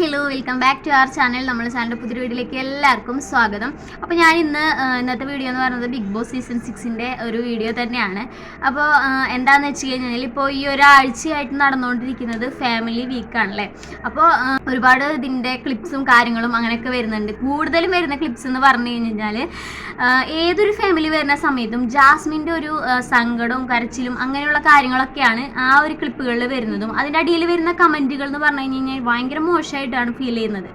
Hello welcome back to our channel നമ്മൾ ചാനലിന്റെ പുതിയ വീഡിയോയിലേക്ക് എല്ലാവർക്കും സ്വാഗതം. അപ്പോൾ ഞാൻ ഇന്ന് ഇന്നത്തെ വീഡിയോ എന്ന് പറയുന്നത് ബിഗ് ബോസ് സീസൺ സിക്സിന്റെ ഒരു വീഡിയോ തന്നെയാണ്. അപ്പോൾ എന്താണെന്ന് വെച്ച് കഴിഞ്ഞാൽ ഇപ്പോൾ ഈ ഒരാഴ്ചയായിട്ട് നടന്നുകൊണ്ടിരിക്കുന്നത് ഫാമിലി വീക്കാണല്ലേ അപ്പോൾ ഒരുപാട് ഇതിന്റെ ക്ലിപ്സും കാര്യങ്ങളും അങ്ങനെയൊക്കെ വരുന്നുണ്ട്. കൂടുതലും വരുന്ന ക്ലിപ്സ് എന്ന് പറഞ്ഞു കഴിഞ്ഞാൽ ഏതൊരു ഫാമിലി വരുന്ന സമയത്തും ജാസ്മിന്റെ ഒരു സങ്കടവും കരച്ചിലും അങ്ങനെയുള്ള കാര്യങ്ങളൊക്കെയാണ് ആ ഒരു ക്ലിപ്പുകളിൽ വരുന്നതും. അതിന്റെ അടിയിൽ വരുന്ന കമന്റുകൾ എന്ന് പറഞ്ഞു കഴിഞ്ഞാൽ ഭയങ്കര മോശമായിട്ടാണ് ഫീൽ ചെയ്യുന്നത്.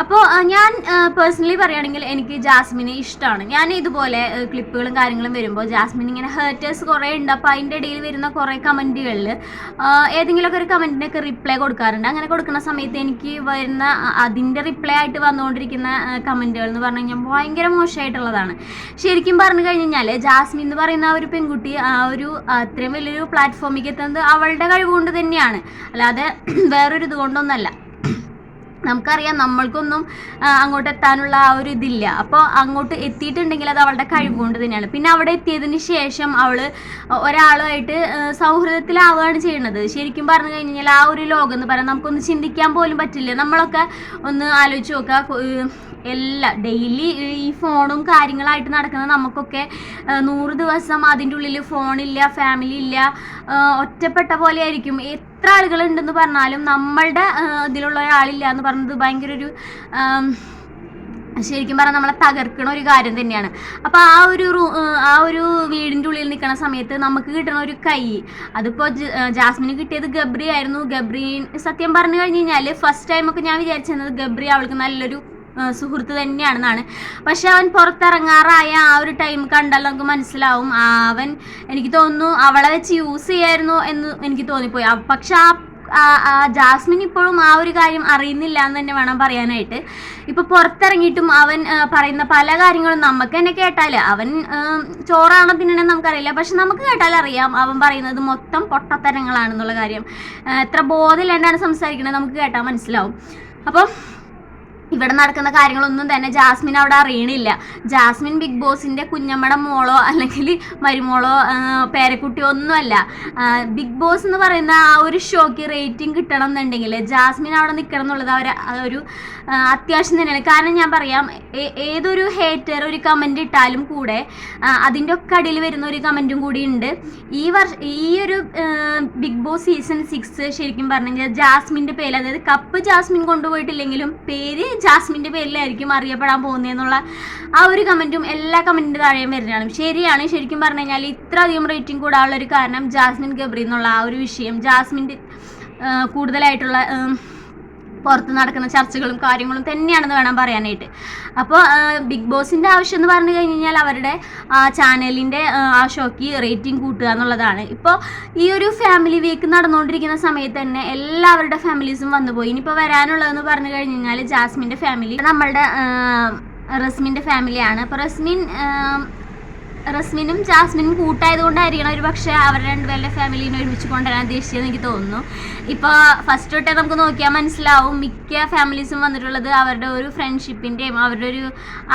അപ്പോൾ ഞാൻ പേഴ്സണലി പറയുകയാണെങ്കിൽ എനിക്ക് ജാസ്മിനെ ഇഷ്ടമാണ്. ഞാൻ ഇതുപോലെ ക്ലിപ്പുകളും കാര്യങ്ങളും വരുമ്പോൾ ജാസ്മിൻ ഇങ്ങനെ ഹേർട്ടേഴ്സ് കുറേ ഉണ്ട്. അപ്പോൾ അതിന്റെ ഇടയിൽ വരുന്ന കുറേ കമന്റുകളിൽ ഏതെങ്കിലുമൊക്കെ ഒരു കമന്റിനൊക്കെ റിപ്ലൈ കൊടുക്കാറുണ്ട്. അങ്ങനെ കൊടുക്കുന്ന സമയത്ത് എനിക്ക് വരുന്ന അതിന്റെ റിപ്ലൈ ആയിട്ട് വന്നുകൊണ്ടിരിക്കുന്ന കമന്റുകൾ എന്ന് പറഞ്ഞു കഴിഞ്ഞാൽ ഭയങ്കര മോശമായിട്ടുള്ളതാണ്. ശരിക്കും പറഞ്ഞു കഴിഞ്ഞാൽ ജാസ്മിൻ എന്ന് പറയുന്ന ആ ഒരു പെൺകുട്ടി ആ ഒരു അത്രയും വലിയൊരു പ്ലാറ്റ്ഫോമിലേക്ക് എത്തുന്നത് അവളുടെ കഴിവുകൊണ്ട് തന്നെയാണ്. അല്ലാതെ വേറൊരു ഇത് കൊണ്ടൊന്നല്ല. നമുക്കറിയാം നമ്മൾക്കൊന്നും അങ്ങോട്ട് എത്താനുള്ള ആ ഒരു ഇതില്ല. അപ്പോൾ അങ്ങോട്ട് എത്തിയിട്ടുണ്ടെങ്കിൽ അത് അവളുടെ കഴിവ് കൊണ്ട് തന്നെയാണ്. പിന്നെ അവിടെ എത്തിയതിന് ശേഷം അവൾ ഒരാളുമായിട്ട് സൗഹൃദത്തിലാവുകയാണ് ചെയ്യുന്നത്. ശരിക്കും പറഞ്ഞു കഴിഞ്ഞാൽ ആ ഒരു ലോകം എന്ന് പറയാൻ നമുക്കൊന്ന് ചിന്തിക്കാൻ പോലും പറ്റില്ല. നമ്മളൊക്കെ ഒന്ന് ആലോചിച്ച് നോക്കുക എല്ലാ ഡെയിലി ഈ ഫോണും കാര്യങ്ങളായിട്ട് നടക്കുന്ന നമുക്കൊക്കെ നൂറ് ദിവസം അതിന്റെ ഉള്ളിൽ ഫോണില്ല ഫാമിലി ഇല്ല ഒറ്റപ്പെട്ട പോലെ ആയിരിക്കും. എത്ര ആളുകൾ ഉണ്ടെന്ന് പറഞ്ഞാലും നമ്മളുടെ ഇതിലുള്ള ഒരാളില്ല എന്ന് പറഞ്ഞത് ഭയങ്കര ഒരു ശരിക്കും പറഞ്ഞാൽ നമ്മളെ തകർക്കണ ഒരു കാര്യം തന്നെയാണ്. അപ്പോൾ ആ ഒരു ആ ഒരു വീടിന്റെ ഉള്ളിൽ നിൽക്കുന്ന സമയത്ത് നമുക്ക് കിട്ടണ ഒരു കൈ അതിപ്പോ ജാസ്മിന് കിട്ടിയത് ഗബ്രി ആയിരുന്നു. ഗബ്രീൻ സത്യം പറഞ്ഞു കഴിഞ്ഞു കഴിഞ്ഞാൽ ഫസ്റ്റ് ടൈമൊക്കെ ഞാൻ വിചാരിച്ചിരുന്നത് ഗബ്രി അവൾക്ക് നല്ലൊരു സുഹൃത്ത് തന്നെയാണെന്നാണ്. പക്ഷെ അവൻ പുറത്തിറങ്ങാറായ ആ ഒരു ടൈം കണ്ടാൽ നമുക്ക് മനസ്സിലാവും അവൻ എനിക്ക് തോന്നുന്നു അവളെ വെച്ച് യൂസ് ചെയ്യായിരുന്നു എന്ന് എനിക്ക് തോന്നിപ്പോയി. പക്ഷെ ആ ജാസ്മിൻ ഇപ്പോഴും ആ ഒരു കാര്യം അറിയുന്നില്ല എന്ന് തന്നെ വേണം പറയാനായിട്ട്. ഇപ്പൊ പുറത്തിറങ്ങിയിട്ടും അവൻ പറയുന്ന പല കാര്യങ്ങളും നമുക്ക് തന്നെ കേട്ടാൽ അവൻ ചോറാണോ തിന്നണെന്ന് നമുക്കറിയില്ല. പക്ഷെ നമുക്ക് കേട്ടാൽ അറിയാം അവൻ പറയുന്നത് മൊത്തം പൊട്ടത്തരങ്ങളാണെന്നുള്ള കാര്യം. എത്ര ബോധമില്ലാണ്ടാണ് സംസാരിക്കുന്നത് നമുക്ക് കേട്ടാൽ മനസ്സിലാവും. അപ്പം ഇവിടെ നടക്കുന്ന കാര്യങ്ങളൊന്നും തന്നെ ജാസ്മിൻ അവിടെ അറിയണില്ല. ജാസ്മിൻ ബിഗ് ബോസിന്റെ കുഞ്ഞമ്മയുടെ മോളോ അല്ലെങ്കിൽ മരുമോളോ പേരക്കുട്ടിയോ ഒന്നുമല്ല. ബിഗ് ബോസ് എന്ന് പറയുന്ന ആ ഒരു ഷോക്ക് റേറ്റിംഗ് കിട്ടണം എന്നുണ്ടെങ്കിൽ ജാസ്മിൻ അവിടെ നിൽക്കണം എന്നുള്ളത് അവർ ഒരു അത്യാവശ്യം തന്നെയാണ്. കാരണം ഞാൻ പറയാം ഏതൊരു ഹേറ്റർ ഒരു കമന്റ് ഇട്ടാലും കൂടെ അതിന്റെ ഒക്കെ അടിയിൽ വരുന്ന ഒരു കമന്റും കൂടി ഉണ്ട്. ഈ വർഷ ഈ ഒരു ബിഗ് ബോസ് സീസൺ സിക്സ് ശരിക്കും പറഞ്ഞു കഴിഞ്ഞാൽ ജാസ്മിന്റെ പേര് അതായത് കപ്പ് ജാസ്മിൻ കൊണ്ടുപോയിട്ടില്ലെങ്കിലും പേര് ജാസ്മിന്റെ പേരിലായിരിക്കും അറിയപ്പെടാൻ പോകുന്നതെന്നുള്ള ആ ഒരു കമന്റും എല്ലാ കമന്റിന്റെ താഴെയും വരുന്നതാണ്. ശരിയാണ്. ശരിക്കും പറഞ്ഞു കഴിഞ്ഞാൽ ഇത്ര അധികം റേറ്റിംഗ് കൂടാനുള്ള ഒരു കാരണം ജാസ്മിൻ ഗബ്രി എന്നുള്ള ആ ഒരു വിഷയം. ജാസ്മിന്റെ കൂടുതലായിട്ടുള്ള പുറത്ത് നടക്കുന്ന ചർച്ചകളും കാര്യങ്ങളും തന്നെയാണെന്ന് വേണം പറയാനായിട്ട്. അപ്പോൾ ബിഗ് ബോസിന്റെ ആവശ്യം എന്ന് പറഞ്ഞു കഴിഞ്ഞ് കഴിഞ്ഞാൽ അവരുടെ ആ ചാനലിന്റെ ആ ഷോക്ക് റേറ്റിംഗ് കൂട്ടുക എന്നുള്ളതാണ്. ഇപ്പോൾ ഈ ഒരു ഫാമിലി വീക്ക് നടന്നുകൊണ്ടിരിക്കുന്ന സമയത്ത് തന്നെ എല്ലാവരുടെ ഫാമിലീസും വന്നുപോയി. ഇനിയിപ്പോൾ വരാനുള്ളതെന്ന് പറഞ്ഞു കഴിഞ്ഞ് കഴിഞ്ഞാൽ ജാസ്മിന്റെ ഫാമിലി നമ്മളുടെ റസ്മിന്റെ ഫാമിലിയാണ് അപ്പോൾ റസ്മിൻ റസ്മിനും ജാസ്മിനും കൂട്ടായത് കൊണ്ടായിരിക്കണം ഒരു പക്ഷേ അവർ രണ്ടുപേരുടെ ഫാമിലിനെ ഒരുമിച്ച് കൊണ്ടുവരാൻ ഉദ്ദേശിച്ചതെന്ന് എനിക്ക് തോന്നുന്നു. ഇപ്പോൾ ഫസ്റ്റ് തൊട്ടേ നമുക്ക് നോക്കിയാൽ മനസ്സിലാവും മിക്ക ഫാമിലീസും വന്നിട്ടുള്ളത് അവരുടെ ഒരു ഫ്രണ്ട്ഷിപ്പിന്റെയും അവരുടെ ഒരു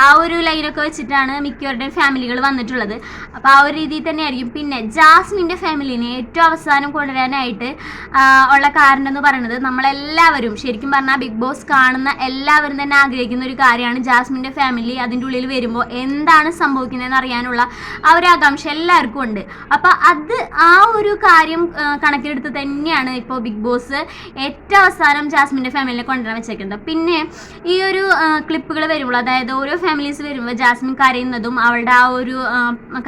ആ ഒരു ലൈനൊക്കെ വെച്ചിട്ടാണ് മിക്കവരുടെയും ഫാമിലികൾ വന്നിട്ടുള്ളത്. അപ്പോൾ ആ ഒരു രീതിയിൽ തന്നെയായിരിക്കും. പിന്നെ ജാസ്മിന്റെ ഫാമിലിനെ ഏറ്റവും അവസാനം കൊണ്ടുവരാനായിട്ട് ഉള്ള കാരണം എന്ന് പറയുന്നത് നമ്മളെല്ലാവരും ശരിക്കും പറഞ്ഞാൽ ബിഗ് ബോസ് കാണുന്ന എല്ലാവരും തന്നെ ആഗ്രഹിക്കുന്ന ഒരു കാര്യമാണ് ജാസ്മിന്റെ ഫാമിലി അതിന്റെ ഉള്ളിൽ വരുമ്പോൾ എന്താണ് സംഭവിക്കുന്നതെന്ന് അറിയാനുള്ള ആകാംക്ഷ എല്ലാവർക്കും ഉണ്ട്. അപ്പോൾ അത് ആ ഒരു കാര്യം കണക്കിലെടുത്ത് തന്നെയാണ് ഇപ്പോൾ ബിഗ് ബോസ് ഏറ്റവും അവസാനം ജാസ്മിന്റെ ഫാമിലിനെ കൊണ്ടുവരാൻ വെച്ചേക്കുന്നത്. പിന്നെ ഈ ഒരു ക്ലിപ്പുകൾ വരുമ്പോൾ അതായത് ഓരോ ഫാമിലീസ് വരുമ്പോൾ ജാസ്മിൻ കരയുന്നതും അവളുടെ ആ ഒരു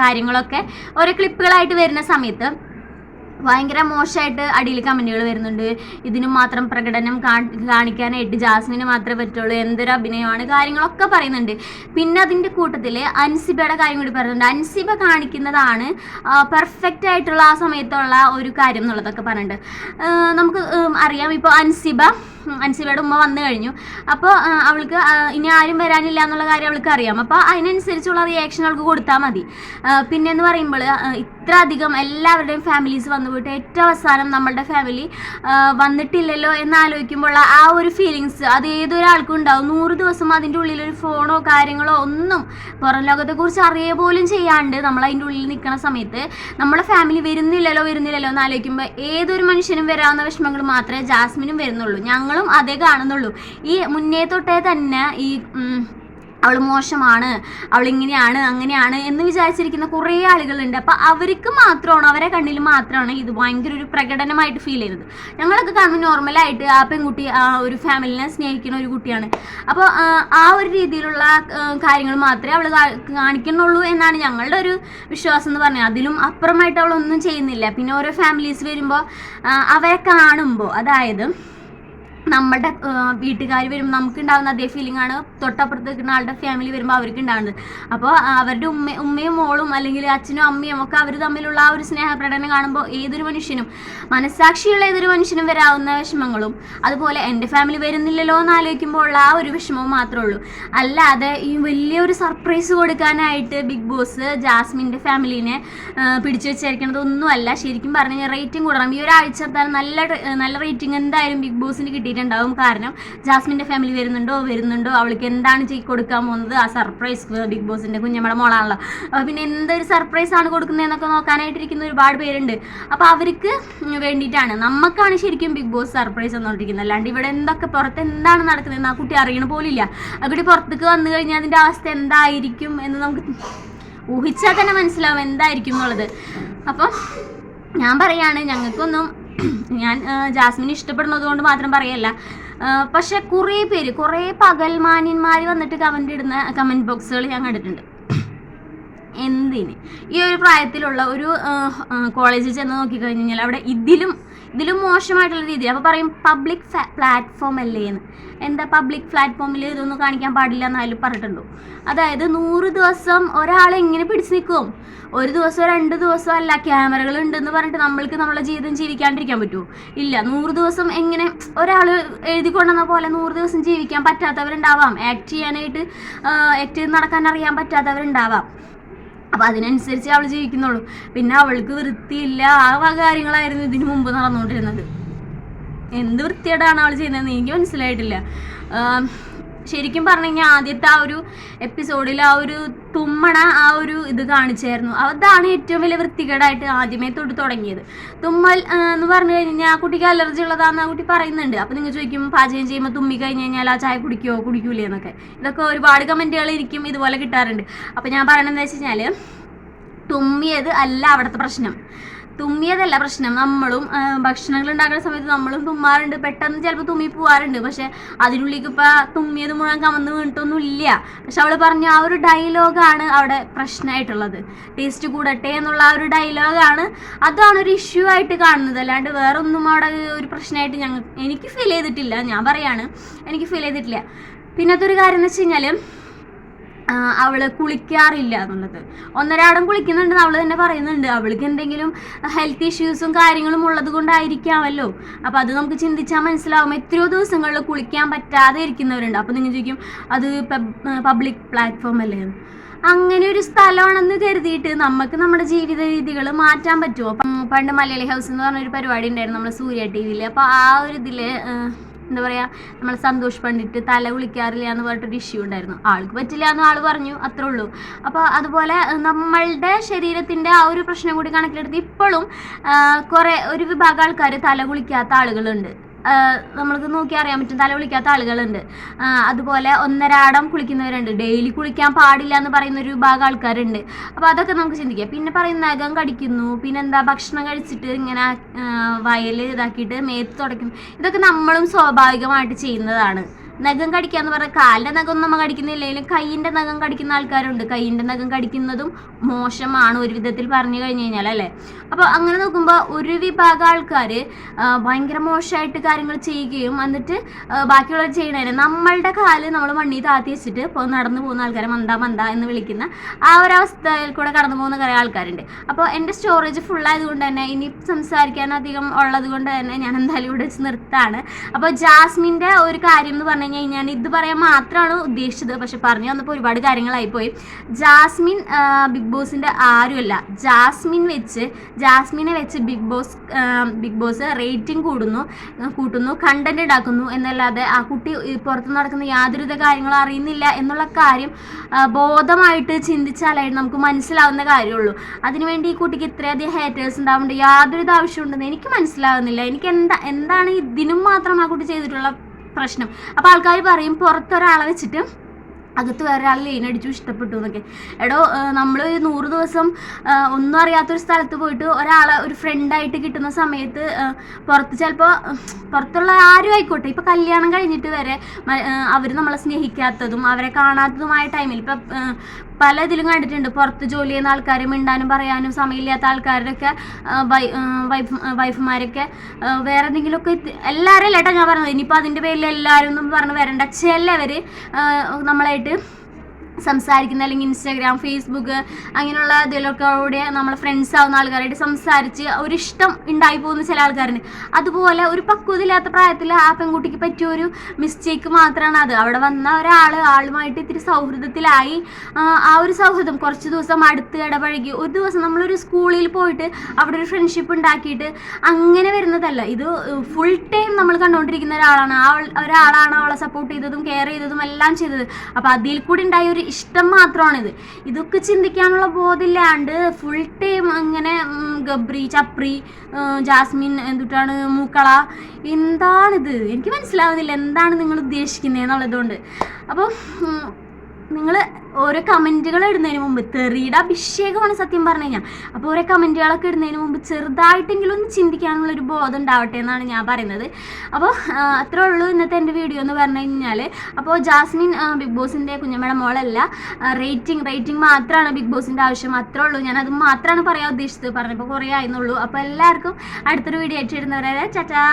കാര്യങ്ങളൊക്കെ ഓരോ ക്ലിപ്പുകളായിട്ട് വരുന്ന സമയത്ത് ഭയങ്കര മോശമായിട്ട് അടിയിൽ കമന്റുകൾ വരുന്നുണ്ട്. ഇതിന് മാത്രം പ്രകടനം കാണിക്കാനായിട്ട് ജാസ്മിന് മാത്രമേ പറ്റുള്ളൂ. എന്തൊരു അഭിനയമാണ്. കാര്യങ്ങളൊക്കെ പറയുന്നുണ്ട്. പിന്നെ അതിന്റെ കൂട്ടത്തിൽ അൻസിബയുടെ കാര്യം കൂടി പറയുന്നുണ്ട് അൻസിബ കാണിക്കുന്നതാണ് പെർഫെക്റ്റ് ആയിട്ടുള്ള ആ സമയത്തുള്ള ഒരു കാര്യം എന്നുള്ളതൊക്കെ പറഞ്ഞിട്ടുണ്ട്. നമുക്ക് അറിയാം. ഇപ്പോൾ അൻസിബ അൻസിബയുടെ ഉമ്മ വന്നു കഴിഞ്ഞു. അപ്പോൾ അവൾക്ക് ഇനി ആരും വരാനില്ല എന്നുള്ള കാര്യം അവൾക്ക് അറിയാം. അപ്പോൾ അതിനനുസരിച്ചുള്ള റിയാക്ഷൻ അവൾക്ക് കൊടുത്താൽ മതി. പിന്നെന്ന് പറയുമ്പോൾ ഇത്ര അധികം എല്ലാവരുടെയും ഫാമിലീസ് വന്നു പോയിട്ട് ഏറ്റവും അവസാനം നമ്മളുടെ ഫാമിലി വന്നിട്ടില്ലല്ലോ എന്ന് ആലോചിക്കുമ്പോൾ ആ ഒരു ഫീലിങ്സ് അത് ഏതൊരാൾക്കും ഉണ്ടാവും. നൂറ് ദിവസം അതിന്റെ ഉള്ളിൽ ഒരു ഫോണോ കാര്യങ്ങളോ ഒന്നും പുറം ലോകത്തെക്കുറിച്ച് അറിയ പോലും ചെയ്യാണ്ട് നമ്മൾ അതിന്റെ ഉള്ളിൽ നിൽക്കുന്ന സമയത്ത് നമ്മുടെ ഫാമിലി വരുന്നില്ലല്ലോ വരുന്നില്ലല്ലോ എന്ന് ആലോചിക്കുമ്പോൾ ഏതൊരു മനുഷ്യനും വരാവുന്ന വിഷമങ്ങൾ മാത്രമേ ജാസ്മിനും വരുന്നുള്ളൂ. ഞങ്ങൾ നമ്മളും അതേ കാണുന്നുള്ളൂ. ഈ മുന്നേ തൊട്ടേ തന്നെ ഈ അവൾ മോശമാണ് അവൾ ഇങ്ങനെയാണ് അങ്ങനെയാണ് എന്ന് വിചാരിച്ചിരിക്കുന്ന കുറേ ആളുകളുണ്ട്. അപ്പം അവർക്ക് മാത്രമാണ് അവരെ കണ്ണിൽ മാത്രമാണ് ഇത് ഭയങ്കര ഒരു പ്രകടനമായിട്ട് ഫീൽ ചെയ്യുന്നത്. ഞങ്ങളൊക്കെ കാണുമ്പോൾ നോർമലായിട്ട് ആ പെൺകുട്ടി ആ ഒരു ഫാമിലിനെ സ്നേഹിക്കുന്ന ഒരു കുട്ടിയാണ്. അപ്പോൾ ആ ഒരു രീതിയിലുള്ള കാര്യങ്ങൾ മാത്രമേ അവൾ കാണിക്കുന്നുള്ളൂ എന്നാണ് ഞങ്ങളുടെ ഒരു വിശ്വാസം എന്ന് പറഞ്ഞത്. അതിലും അപ്പുറമായിട്ട് അവളൊന്നും ചെയ്യുന്നില്ല. പിന്നെ ഓരോ ഫാമിലീസ് വരുമ്പോൾ അവരെ കാണുമ്പോൾ അതായത് നമ്മുടെ വീട്ടുകാർ വരുമ്പോൾ നമുക്ക് ഉണ്ടാകുന്ന അതേ ഫീലിംഗ് ആണ് തൊട്ടപ്പുറത്ത് നിൽക്കുന്ന ആളുടെ ഫാമിലി വരുമ്പോൾ അവർക്ക് ഉണ്ടാകുന്നത് അപ്പോൾ അവരുടെ ഉമ്മ ഉമ്മയും മോളും അല്ലെങ്കിൽ അച്ഛനും അമ്മയും ഒക്കെ അവർ തമ്മിലുള്ള ആ ഒരു സ്നേഹപ്രകടനം കാണുമ്പോൾ ഏതൊരു മനുഷ്യനും മനസ്സാക്ഷിയുള്ള ഏതൊരു മനുഷ്യനും വരാവുന്ന വിഷമങ്ങളും അതുപോലെ എന്റെ ഫാമിലി വരുന്നില്ലല്ലോ എന്ന് ആലോചിക്കുമ്പോൾ ഉള്ള ആ ഒരു വിഷമവും മാത്രമേ ഉള്ളൂ. അല്ലാതെ ഈ വലിയൊരു സർപ്രൈസ് കൊടുക്കാനായിട്ട് ബിഗ് ബോസ് ജാസ്മിന്റെ ഫാമിലിനെ പിടിച്ചു വെച്ചിരിക്കുന്നത് ഒന്നുമല്ല. ശരിക്കും പറഞ്ഞു കഴിഞ്ഞാൽ റേറ്റിംഗ് കൂടണം. ഈ ഒരാഴ്ച നല്ല നല്ല റേറ്റിംഗ് എന്തായാലും ബിഗ് ബോസിന് കിട്ടിയിട്ടുണ്ടാവും കാരണം ജാസ്മിന്റെ ഫാമിലി വരുന്നുണ്ടോ? വരുന്നുണ്ടോ? അവൾക്ക് എന്താണ് ചെയ്ത് കൊടുക്കാൻ പോകുന്നത്? ആ സർപ്രൈസ് ബിഗ് ബോസിന്റെ കുഞ്ഞമ്മടെ മോളാണല്ലോ. അപ്പോൾ പിന്നെ എന്തൊരു സർപ്രൈസ് ആണ് കൊടുക്കുന്നതെന്നൊക്കെ നോക്കാനായിട്ടിരിക്കുന്ന ഒരുപാട് പേരുണ്ട്. അപ്പോൾ അവർക്ക് വേണ്ടിയിട്ടാണ് നമുക്കാണ് ശരിക്കും ബിഗ് ബോസ് സർപ്രൈസ് തന്നുകൊണ്ടിരിക്കുന്നത് അല്ലാണ്ട് ഇവിടെ എന്തൊക്കെ പുറത്ത് എന്താണ് നടക്കുന്നതെന്ന് ആ കുട്ടി അറിയണ പോലില്ല. അവിടെ പുറത്തേക്ക് വന്നു കഴിഞ്ഞാൽ അതിന്റെ അവസ്ഥ എന്തായിരിക്കും എന്ന് നമുക്ക് ഊഹിച്ചാൽ തന്നെ മനസ്സിലാവും എന്തായിരിക്കും എന്നുള്ളത്. അപ്പം ഞാൻ പറയാണ് ഞങ്ങൾക്കൊന്നും ഞാൻ ജാസ്മിൻ ഇഷ്ടപ്പെടുന്നത് കൊണ്ട് മാത്രം പറയല്ല. പക്ഷെ കുറേ പേര് കുറേ പകൽമാന്യന്മാർ വന്നിട്ട് കമന്റ് ഇടുന്ന കമന്റ് ബോക്സുകൾ ഞാൻ കണ്ടിട്ടുണ്ട്. എന്തിന്? ഈ ഒരു പ്രായത്തിലുള്ള ഒരു കോളേജിൽ ചെന്ന് നോക്കിക്കഴിഞ്ഞ് കഴിഞ്ഞാൽ അവിടെ ഇതിലും ഇതിലും മോശമായിട്ടുള്ള രീതി അപ്പോൾ പറയും പബ്ലിക് പ്ലാറ്റ്ഫോം അല്ലേ എന്ന് എന്താ പബ്ലിക് പ്ലാറ്റ്ഫോമിൽ ഇതൊന്നും കാണിക്കാൻ പാടില്ല എന്നാലും പറഞ്ഞിട്ടുണ്ടോ? അതായത് നൂറ് ദിവസം ഒരാളെ എങ്ങനെ പിടിച്ചു നിൽക്കും ഒരു ദിവസം രണ്ട് ദിവസം അല്ല ക്യാമറകൾ ഉണ്ടെന്ന് പറഞ്ഞിട്ട് നമ്മൾക്ക് നമ്മളെ ജീവിതം ജീവിക്കാണ്ടിരിക്കാൻ പറ്റുമോ ഇല്ല നൂറ് ദിവസം എങ്ങനെ ഒരാൾ എഴുതി കൊണ്ടുവന്ന പോലെ നൂറ് ദിവസം ജീവിക്കാൻ പറ്റാത്തവരുണ്ടാവാം. ആക്ട് ചെയ്യാനായിട്ട് ആക്ട് ചെയ്ത് നടക്കാൻ അറിയാൻ പറ്റാത്തവരുണ്ടാവാം. അപ്പം അതിനനുസരിച്ച് അവൾ ജീവിക്കുന്നുള്ളൂ. പിന്നെ അവൾക്ക് വൃത്തിയില്ല. ആ കാര്യങ്ങളായിരുന്നു ഇതിനു മുമ്പ് നടന്നുകൊണ്ടിരുന്നത്. എന്ത് വൃത്തിയേടാണ് അവൾ ചെയ്യുന്നത് എനിക്ക് മനസ്സിലായിട്ടില്ല. ശരിക്കും പറഞ്ഞു കഴിഞ്ഞാൽ ആദ്യത്തെ ആ ഒരു എപ്പിസോഡിൽ ആ ഒരു തുമ്മണ ആ ഒരു ഇത് കാണിച്ചായിരുന്നു. അതാണ് ഏറ്റവും വലിയ വൃത്തികേടായിട്ട് ആദ്യമേ തൊട്ട് തുടങ്ങിയത്. തുമ്മൽ എന്ന് പറഞ്ഞു കഴിഞ്ഞാൽ ആ കുട്ടിക്ക് അലർജി ഉള്ളതാണെന്ന് ആ കുട്ടി പറയുന്നുണ്ട്. അപ്പം നിങ്ങൾ ചോദിക്കും പാചകം ചെയ്യുമ്പോൾ തുമ്മി കഴിഞ്ഞ് കഴിഞ്ഞാൽ ആ ചായ കുടിക്കുമോ കുടിക്കൂലേ എന്നൊക്കെ. ഇതൊക്കെ ഒരുപാട് കമന്റുകൾ ഇരിക്കും ഇതുപോലെ കിട്ടാറുണ്ട്. അപ്പം ഞാൻ പറയണതെന്ന് വെച്ച് കഴിഞ്ഞാൽ തുമ്മിയത് അല്ല അവിടുത്തെ പ്രശ്നം. തുമ്മിയതല്ല പ്രശ്നം. നമ്മളും ഭക്ഷണങ്ങൾ ഉണ്ടാക്കുന്ന സമയത്ത് നമ്മളും തുമ്മാറുണ്ട്. പെട്ടെന്ന് ചിലപ്പോൾ തുമ്മി പോവാറുണ്ട്. പക്ഷെ അതിനുള്ളിലേക്ക് ഇപ്പം തുമ്മിയത് മുഴുവൻ കമന്ന് വീണിട്ടൊന്നും ഇല്ല പക്ഷെ അവൾ പറഞ്ഞ ആ ഒരു ഡയലോഗാണ് അവിടെ പ്രശ്നമായിട്ടുള്ളത് ടേസ്റ്റ് കൂടട്ടെ എന്നുള്ള ആ ഒരു ഡയലോഗാണ്. അതാണ് ഒരു ഇഷ്യൂ ആയിട്ട് കാണുന്നത്. അല്ലാണ്ട് വേറൊന്നും അവിടെ ഒരു പ്രശ്നമായിട്ട് ഞങ്ങൾ എനിക്ക് ഫീൽ ചെയ്തിട്ടില്ല. ഞാൻ പറയാണ് എനിക്ക് ഫീൽ ചെയ്തിട്ടില്ല. പിന്നത്തെ ഒരു കാര്യം എന്ന് വെച്ച് കഴിഞ്ഞാൽ ആ, അവൾ കുളിക്കാറില്ല എന്നുള്ളത്. ഒന്നരാടം കുളിക്കുന്നുണ്ടെന്ന് അവൾ തന്നെ പറയുന്നുണ്ട്. അവൾക്ക് എന്തെങ്കിലും ഹെൽത്ത് ഇഷ്യൂസും കാര്യങ്ങളും ഉള്ളത് കൊണ്ടായിരിക്കാമല്ലോ. അപ്പോൾ അത് നമുക്ക് ചിന്തിച്ചാൽ മനസ്സിലാവും. എത്രയോ ദിവസങ്ങളിൽ കുളിക്കാൻ പറ്റാതെ ഇരിക്കുന്നവരുണ്ട്. അപ്പോൾ നിങ്ങൾ ചോദിക്കും അത് പബ്ലിക് പ്ലാറ്റ്ഫോം അല്ലേ? അങ്ങനെ ഒരു സ്ഥലമാണെന്ന് കരുതിയിട്ട് നമുക്ക് നമ്മുടെ ജീവിത രീതികൾ മാറ്റാൻ പറ്റുമോ? പണ്ട് മലയാളി ഹൗസ് എന്ന് പറഞ്ഞൊരു പരിപാടി ഉണ്ടായിരുന്നു നമ്മൾ സൂര്യ ടി വിയിൽ അപ്പോൾ ആ ഒരു ഇതിൽ എന്താ പറയുക നമ്മൾ സന്തോഷ് പണ്ടിട്ട് തല കുളിക്കാറില്ല എന്ന് പറഞ്ഞിട്ടൊരു ഇഷ്യൂ ഉണ്ടായിരുന്നു. ആൾക്ക് പറ്റില്ല എന്ന് ആൾ പറഞ്ഞു അത്രേ ഉള്ളൂ. അപ്പോൾ അതുപോലെ നമ്മളുടെ ശരീരത്തിന്റെ ആ ഒരു പ്രശ്നം കൂടി കണക്കിലെടുത്ത് ഇപ്പോഴും കുറേ ഒരു വിഭാഗം ആൾക്കാർ തല കുളിക്കാത്ത ആളുകളുണ്ട്. നമ്മൾക്ക് നോക്കി അറിയാൻ പറ്റും. തല കുളിക്കാത്ത ആളുകളുണ്ട് അതുപോലെ ഒന്നരാടം കുളിക്കുന്നവരുണ്ട്. ഡെയിലി കുളിക്കാൻ പാടില്ല എന്ന് പറയുന്ന ഒരു വിഭാഗം ആൾക്കാരുണ്ട്. അപ്പോൾ അതൊക്കെ നമുക്ക് ചിന്തിക്കാം. പിന്നെ പറയുന്ന നഖം കടിക്കുന്നു. പിന്നെ എന്താ ഭക്ഷണം കഴിച്ചിട്ട് ഇങ്ങനെ വയൽ ഇതാക്കിയിട്ട് മേത്ത് തുടയ്ക്കുന്നു. ഇതൊക്കെ നമ്മളും സ്വാഭാവികമായിട്ട് ചെയ്യുന്നതാണ്. നഖം കടിക്കുക എന്ന് പറഞ്ഞാൽ കാലിന്റെ നഖം നമ്മൾ കടിക്കുന്നില്ലെങ്കിലും കൈയിന്റെ നഖം കടിക്കുന്ന ആൾക്കാരുണ്ട്. കൈയിന്റെ നഖം കടിക്കുന്നതും മോശമാണ് ഒരു വിധത്തിൽ പറഞ്ഞു കഴിഞ്ഞു കഴിഞ്ഞാൽ അല്ലേ? അപ്പോൾ അങ്ങനെ നോക്കുമ്പോൾ ഒരു വിഭാഗം ആൾക്കാർ ഭയങ്കര മോശമായിട്ട് കാര്യങ്ങൾ ചെയ്യുകയും എന്നിട്ട് ബാക്കിയുള്ളവർ ചെയ്യണേനെ നമ്മളുടെ കാൽ നമ്മൾ മണ്ണി താത്തി വെച്ചിട്ട് ഇപ്പോൾ നടന്നു പോകുന്ന ആൾക്കാരെ മന്ദ മന്ദ എന്ന് വിളിക്കുന്ന ആ ഒരു അവസ്ഥയിൽ കൂടെ കടന്നു പോകുന്ന കുറേ ആൾക്കാരുണ്ട്. അപ്പോൾ എന്റെ സ്റ്റോറേജ് ഫുള്ളായതുകൊണ്ട് തന്നെ ഇനി സംസാരിക്കാൻ അധികം ഉള്ളത് കൊണ്ട് തന്നെ ഞാൻ എന്തായാലും ഇവിടെ വെച്ച് നിർത്താണ്. അപ്പോൾ ജാസ്മിന്റെ ഒരു കാര്യം എന്ന് പറഞ്ഞു കഴിഞ്ഞാൽ ഞാൻ ഇത് പറയാൻ മാത്രമാണ് ഉദ്ദേശിച്ചത്. പക്ഷെ പറഞ്ഞു വന്നപ്പോൾ ഒരുപാട് കാര്യങ്ങളായിപ്പോയി. ജാസ്മിൻ ബിഗ് ബോസിന്റെ ആരുമല്ല. ജാസ്മിൻ വെച്ച് ജാസ്മിനെ വെച്ച് Big Boss Big Boss rating കൂടുന്നു കൂട്ടുന്നു കണ്ടന്റ് ഉണ്ടാക്കുന്നു എന്നല്ലാതെ ആ കുട്ടി പുറത്ത് നടക്കുന്ന യാതൊരുവിധ കാര്യങ്ങളും അറിയുന്നില്ല എന്നുള്ള കാര്യം ബോധമായിട്ട് ചിന്തിച്ചാലായിട്ട് നമുക്ക് മനസ്സിലാവുന്ന കാര്യമുള്ളൂ. അതിനുവേണ്ടി ഈ കുട്ടിക്ക് ഇത്രയധികം ഹേറ്റേഴ്സ് ഉണ്ടാവേണ്ട യാതൊരുവിധ ആവശ്യമുണ്ടെന്ന് എനിക്ക് മനസ്സിലാവുന്നില്ല. എനിക്ക് എന്താ എന്താണ് ഇതിനും മാത്രം ആ കുട്ടി ചെയ്തിട്ടുള്ള പ്രശ്നം. അപ്പോൾ ആൾക്കാർ പറയും പുറത്തൊരാളെ വെച്ചിട്ട് അകത്ത് വേറെ ആൾ ലൈൻ അടിച്ചു ഇഷ്ടപ്പെട്ടു എന്നൊക്കെ. എടോ നമ്മൾ നൂറ് ദിവസം ഒന്നും അറിയാത്തൊരു സ്ഥലത്ത് പോയിട്ട് ഒരാളെ ഒരു ഫ്രണ്ടായിട്ട് കിട്ടുന്ന സമയത്ത് പുറത്ത് ചിലപ്പോൾ പുറത്തുള്ള ആരും ആയിക്കോട്ടെ. ഇപ്പോൾ കല്യാണം കഴിഞ്ഞിട്ട് വരെ അവർ നമ്മളെ സ്നേഹിക്കാത്തതും അവരെ കാണാത്തതുമായ ടൈമിൽ ഇപ്പം പല ഇതിലും കണ്ടിട്ടുണ്ട്. പുറത്ത് ജോലി ചെയ്യുന്ന ആൾക്കാർ മിണ്ടാനും പറയാനും സമയമില്ലാത്ത ആൾക്കാരുടെയൊക്കെ വൈഫ് വൈഫുമാരൊക്കെ വേറെ എന്തെങ്കിലുമൊക്കെ എല്ലാവരും അല്ലേട്ടാ ഞാൻ പറഞ്ഞത്. ഇനിയിപ്പോൾ അതിന്റെ പേരിൽ എല്ലാവരും ഒന്നും പറഞ്ഞ് വരണ്ട. ചിലവർ നമ്മളായിട്ട് സംസാരിക്കുന്ന അല്ലെങ്കിൽ ഇൻസ്റ്റാഗ്രാം ഫേസ്ബുക്ക് അങ്ങനെയുള്ള ഇതിലൊക്കെ കൂടെ നമ്മൾ ഫ്രണ്ട്സ് ആവുന്ന ആൾക്കാരായിട്ട് സംസാരിച്ച് ഒരു ഇഷ്ടം ഉണ്ടായി പോകുന്ന ചില ആൾക്കാരുണ്ട്. അതുപോലെ ഒരു പക്വതയില്ലാത്ത പ്രായത്തിൽ ആ പെൺകുട്ടിക്ക് പറ്റിയ ഒരു മിസ്റ്റേക്ക് മാത്രമാണ് അത്. അവിടെ വന്ന ഒരാൾ ആളുമായിട്ട് ഇത്തിരി സൗഹൃദത്തിലായി. ആ, ഒരു സൗഹൃദം കുറച്ച് ദിവസം അടുത്ത് ഇടപഴകി. ഒരു ദിവസം നമ്മളൊരു സ്കൂളിൽ പോയിട്ട് അവിടെ ഒരു ഫ്രണ്ട്ഷിപ്പ് ഉണ്ടാക്കിയിട്ട് അങ്ങനെ വരുന്നതല്ല. ഇത് ഫുൾ ടൈം നമ്മൾ കണ്ടുകൊണ്ടിരിക്കുന്ന ഒരാളാണ്. ആ ഒരാളാണ് അവളെ സപ്പോർട്ട് ചെയ്തതും കെയർ ചെയ്തതും എല്ലാം ചെയ്തത്. അപ്പോൾ അതിൽ കൂടി ഉണ്ടായ ഒരു ഇഷ്ടം മാത്രമാണിത്. ഇതൊക്കെ ചിന്തിക്കാനുള്ള ബോധമില്ലാണ്ട് ഫുൾ ടൈം അങ്ങനെ ഗബ്രി ചപ്രി ജാസ്മിൻ എന്തുട്ടാണ് മൂക്കള എന്താണിത്? എനിക്ക് മനസ്സിലാവുന്നില്ല എന്താണ് നിങ്ങൾ ഉദ്ദേശിക്കുന്നത് എന്നുള്ളതുകൊണ്ട് അപ്പോൾ നിങ്ങൾ ഓരോ കമന്റുകൾ ഇടുന്നതിന് മുമ്പ് തെറിയുടെ അഭിഷേകമാണ് സത്യം പറഞ്ഞു കഴിഞ്ഞാൽ അപ്പോൾ ഓരോ കമന്റുകളൊക്കെ ഇടുന്നതിന് മുമ്പ് ചെറുതായിട്ടെങ്കിലും ഒന്ന് ചിന്തിക്കാനുള്ള ഒരു ബോധം ഉണ്ടാവട്ടെ എന്നാണ് ഞാൻ പറയുന്നത്. അപ്പോൾ അത്രേ ഉള്ളൂ ഇന്നത്തെ എന്റെ വീഡിയോ എന്ന് പറഞ്ഞു കഴിഞ്ഞാൽ അപ്പോൾ ജാസ്മിൻ ബിഗ് ബോസിന്റെ കുഞ്ഞമ്മയുടെ മോളല്ല. റേറ്റിംഗ് റേറ്റിംഗ് മാത്രമാണ് ബിഗ് ബോസിന്റെ ആവശ്യം. അത്രേ ഉള്ളൂ. ഞാൻ അത് മാത്രമാണ് പറയാൻ ഉദ്ദേശിച്ചത്. പറഞ്ഞപ്പോൾ കുറേ ആയിരുന്നുള്ളൂ അപ്പോൾ എല്ലാവർക്കും അടുത്തൊരു വീഡിയോ ആയിട്ട് ഇടുന്നവരെ ചാച്ചാ